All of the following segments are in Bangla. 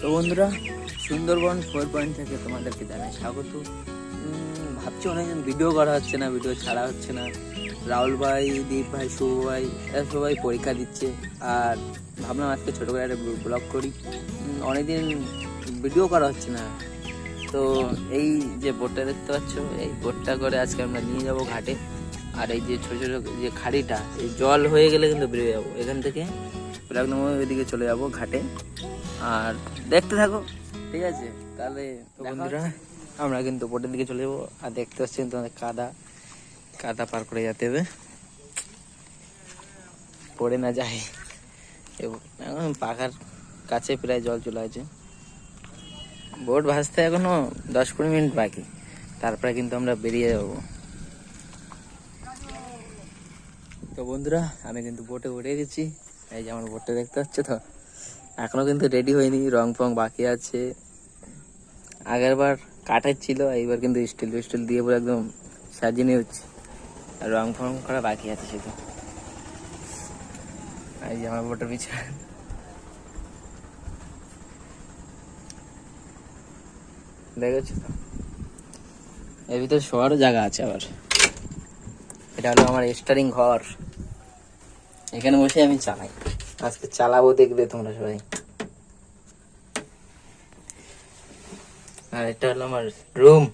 তো বন্ধুরা, সুন্দরবন ফোর পয়েন্ট থেকে তোমাদেরকে জানাই স্বাগত। ভাবছি অনেকদিন ভিডিও করা হচ্ছে না ভিডিও ছাড়া হচ্ছে না। রাহুল ভাই, দীপ ভাই, শুভ ভাই, এরা সবাই পরীক্ষা দিচ্ছে। আর ভাবলাম আজকে ছোটো করে একটা ব্লগ করি। অনেকদিন ভিডিও করা হচ্ছে না। তো এই যে বোটটা দেখতে পাচ্ছ, এই বোটটা করে আজকে আমরা নিয়ে যাব ঘাটে। আর এই যে ছোটো ছোটো যে খাড়িটা, এই জল হয়ে গেলে কিন্তু বেরিয়ে যাব। এখান থেকে একদম ওইদিকে চলে যাব ঘাটে। আর দেখতে থাকো। ঠিক আছে? তাহলে তো বন্ধুরা আমরা কিন্তু বোটের দিকে চলে যাব। আর দেখতে পাচ্ছি তোমাদের কাদা। কাদা পার করে যেতে হবে। পড়ে না যায়। এবং পাখার কাছে প্রায় জল চলে আছে বোট ভাসতে এখনও দশ কুড়ি মিনিট বাকি। তারপরে কিন্তু আমরা বেরিয়ে যাব। তো বন্ধুরা আমি কিন্তু বোটে উঠে গেছি। এই যে আমার বোটটা দেখতে পাচ্ছ তো? এখনও কিন্তু রেডি হয়নি, রং ফং বাকি আছে। আগের বার কাঠের ছিল, এইবার কিন্তু স্টিল স্টিল দিয়ে পুরো একদম সাজিয়ে নিচ্ছে আর রং ফং করা বাকি আছে শুধু। এই আমার বোটের পিছনে। দেখেছ এর ভিতরে শোয়ারও জায়গা আছে আবার। এটা হলো আমার স্টারিং ঘর। এখানে বসে আমি চালাই। আজকে চালাবো দেখবে তোমরা সবাই। আর এটা হলো আমার রুম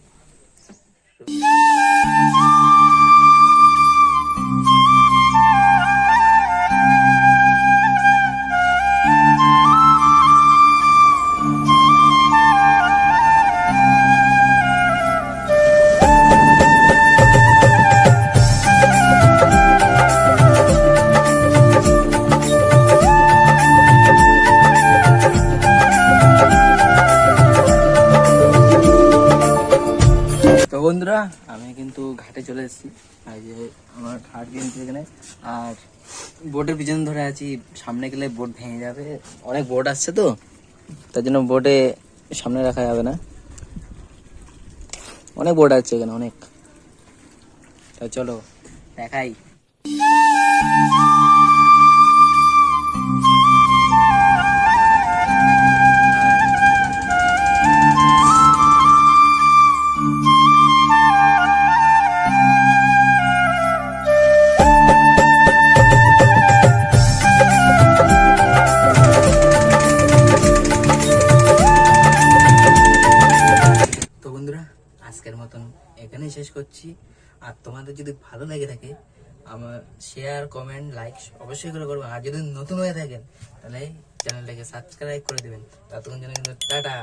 বন্ধুরা, আমি কিন্তু ঘাটে চলে এসেছি। আর যে আমার ঘাট কিন্তু এখানে। আর বোটের পিছনে ধরে আছি, সামনে গেলে বোট ভেঙে যাবে। অনেক বোট আসছে তো, তার জন্য বোটে সামনে রাখা যাবে না। অনেক বোট আছে এখানে, অনেক। তো চলো, দেখাই। শেষ করছি। আর তোমাদের যদি ভালো লেগে থাকে, আমার শেয়ার কমেন্ট লাইক অবশ্যই করে করবেন আর যদি নতুন হয়ে থাকেন, তাহলে চ্যানেলটাকে সাবস্ক্রাইব করে দেবেন। ততক্ষণ যেন কিন্তু টাটা।